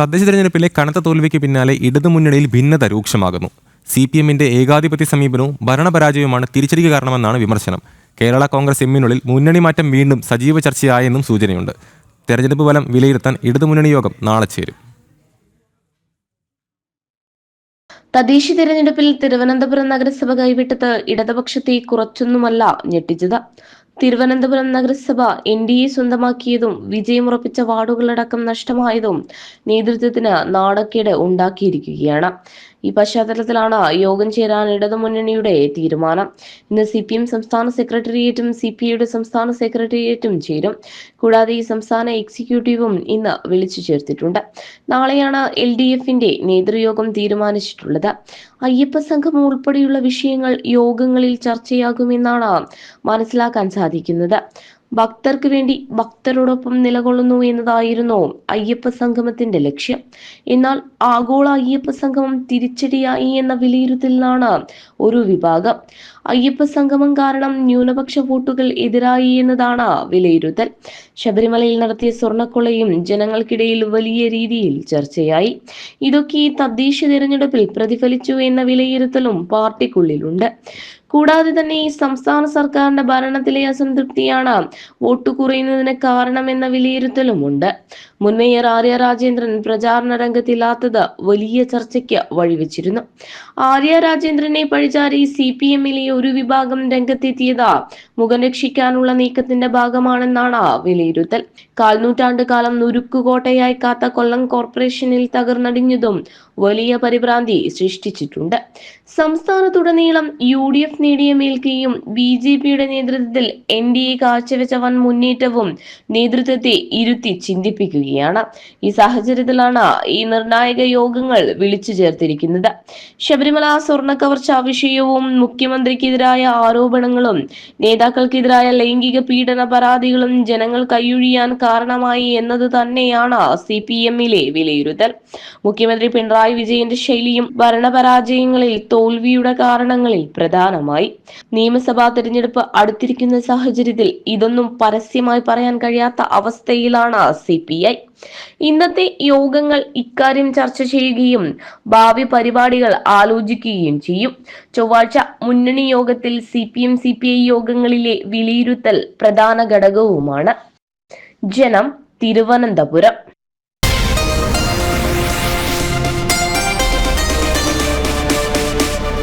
തദ്ദേശ തെരഞ്ഞെടുപ്പിലെ കനത്ത തോൽവിക്ക് പിന്നാലെ ഇടതുമുന്നണിയിൽ ഭിന്നത രൂക്ഷമാകുന്നു. സി പി എമ്മിന്റെ ഏകാധിപത്യ സമീപനവും ഭരണപരാജയവുമാണ് തിരിച്ചടിക്ക് കാരണമെന്നാണ് വിമർശനം. കേരള കോൺഗ്രസ് എമ്മിനുള്ളിൽ മുന്നണി മാറ്റം വീണ്ടും സജീവ ചർച്ചയായെന്നും സൂചനയുണ്ട്. തെരഞ്ഞെടുപ്പ് ഫലം വിലയിരുത്താൻ ഇടതുമുന്നണി യോഗം നാളെ ചേരും. തദ്ദേശ തിരഞ്ഞെടുപ്പിൽ തിരുവനന്തപുരം നഗരസഭ കൈവിട്ടത് ഇടതുപക്ഷത്തെ കുറച്ചൊന്നുമല്ല ഞെട്ടിച്ചത്. തിരുവനന്തപുരം നഗരസഭ എൻ ഡി എ സ്വന്തമാക്കിയതും വിജയമുറപ്പിച്ച വാർഡുകളടക്കം നഷ്ടമായതും നേതൃത്വത്തിന് നാണക്കേട് ഉണ്ടാക്കിയിരിക്കുകയാണ്. ഈ പശ്ചാത്തലത്തിലാണ് യോഗം ചേരാൻ ഇടതുമുന്നണിയുടെ തീരുമാനം. ഇന്ന് സി പി എം സംസ്ഥാന സെക്രട്ടേറിയറ്റും സി പി ഐയുടെ സംസ്ഥാന സെക്രട്ടേറിയറ്റും ചേരും. കൂടാതെ ഈ സംസ്ഥാന എക്സിക്യൂട്ടീവും ഇന്ന് വിളിച്ചു ചേർത്തിട്ടുണ്ട്. നാളെയാണ് എൽ ഡി എഫിന്റെ നേതൃയോഗം തീരുമാനിച്ചിട്ടുള്ളത്. അയ്യപ്പ സംഘം ഉൾപ്പെടെയുള്ള വിഷയങ്ങൾ യോഗങ്ങളിൽ ചർച്ചയാകുമെന്നാണ് മനസ്സിലാക്കാൻ സാധിക്കുന്നത്. ഭക്തർക്ക് വേണ്ടി ഭക്തരോടൊപ്പം നിലകൊള്ളുന്നു എന്നതായിരുന്നു അയ്യപ്പ സംഗമത്തിന്റെ ലക്ഷ്യം. എന്നാൽ ആഗോള അയ്യപ്പ സംഗമം തിരിച്ചടിയായി എന്ന വിലയിരുത്തലിലാണ് ഒരു വിഭാഗം. അയ്യപ്പ സംഗമം കാരണം ന്യൂനപക്ഷ വോട്ടുകൾ എതിരായി എന്നതാണ് വിലയിരുത്തൽ. ശബരിമലയിൽ നടത്തിയ സ്വർണക്കൊളയും ജനങ്ങൾക്കിടയിൽ വലിയ രീതിയിൽ ചർച്ചയായി. ഇതൊക്കെ ഈ തദ്ദേശ തിരഞ്ഞെടുപ്പിൽ പ്രതിഫലിച്ചു എന്ന വിലയിരുത്തലും പാർട്ടിക്കുള്ളിലുണ്ട്. കൂടാതെ തന്നെ ഈ സംസ്ഥാന സർക്കാരിന്റെ ഭരണത്തിലെ അസംതൃപ്തിയാണ് വോട്ട് കുറയുന്നതിന് കാരണമെന്ന വിലയിരുത്തലും ഉണ്ട്. മുൻമേയർ ആര്യ രാജേന്ദ്രൻ പ്രചാരണ രംഗത്തില്ലാത്തത് വലിയ ചർച്ചയ്ക്ക് വഴിവെച്ചിരുന്നു. ആര്യ രാജേന്ദ്രനെ പഴിചാരി സി പി എമ്മിലെ ഒരു വിഭാഗം രംഗത്തെത്തിയത് മുഖം രക്ഷിക്കാനുള്ള നീക്കത്തിന്റെ ഭാഗമാണെന്നാണ് വിലയിരുത്തൽ. കാൽനൂറ്റാണ്ട് കാലം നുരുക്കുകോട്ടയായി കാത്ത കൊല്ലം കോർപ്പറേഷനിൽ തകർന്നടിഞ്ഞതും വലിയ പരിഭ്രാന്തി സൃഷ്ടിച്ചിട്ടുണ്ട്. സംസ്ഥാനത്തുടനീളം യു ഡി എഫ് നേടിയ മേൽക്കയും ബി ജെ പിയുടെ നേതൃത്വത്തിൽ എൻ ഡി എ കാഴ്ചവെച്ച വൻ മുന്നേറ്റവും നേതൃത്വത്തെ ഇരുത്തി ചിന്തിപ്പിക്കുകയാണ്. ഈ സാഹചര്യത്തിലാണ് ഈ നിർണായക യോഗങ്ങൾ വിളിച്ചു ചേർത്തിരിക്കുന്നത്. ശബരിമല സ്വർണ കവർച്ച വിഷയവും മുഖ്യമന്ത്രിക്കെതിരായ ആരോപണങ്ങളും നേതാക്കൾക്കെതിരായ ലൈംഗിക പീഡന പരാതികളും ജനങ്ങൾ കൈയൊഴിയാൻ കാരണമായി എന്നത് തന്നെയാണ് സി പി എമ്മിലെ വിലയിരുത്തൽ. മുഖ്യമന്ത്രി പിണറായി വിജയന്റെ ശൈലിയും ഭരണപരാജയങ്ങളിൽ തോൽവിയുടെ കാരണങ്ങളിൽ പ്രധാനമായി നിയമസഭാ തെരഞ്ഞെടുപ്പ് അടുത്തിരിക്കുന്ന സാഹചര്യത്തിൽ ഇതൊന്നും പരസ്യമായി പറയാൻ കഴിയാത്ത അവസ്ഥയിലാണ് സി പി ഐ ഇന്നത്തെ യോഗങ്ങൾ ഇക്കാര്യം ചർച്ച ചെയ്യുകയും ഭാവി പരിപാടികൾ ആലോചിക്കുകയും ചെയ്യും. ചൊവ്വാഴ്ച മുന്നണി യോഗത്തിൽ C P M C P I യോഗങ്ങളിലെ വിലയിരുത്തൽ പ്രധാന ഘടകവുമാണ്. ജനം തിരുവനന്തപുരം.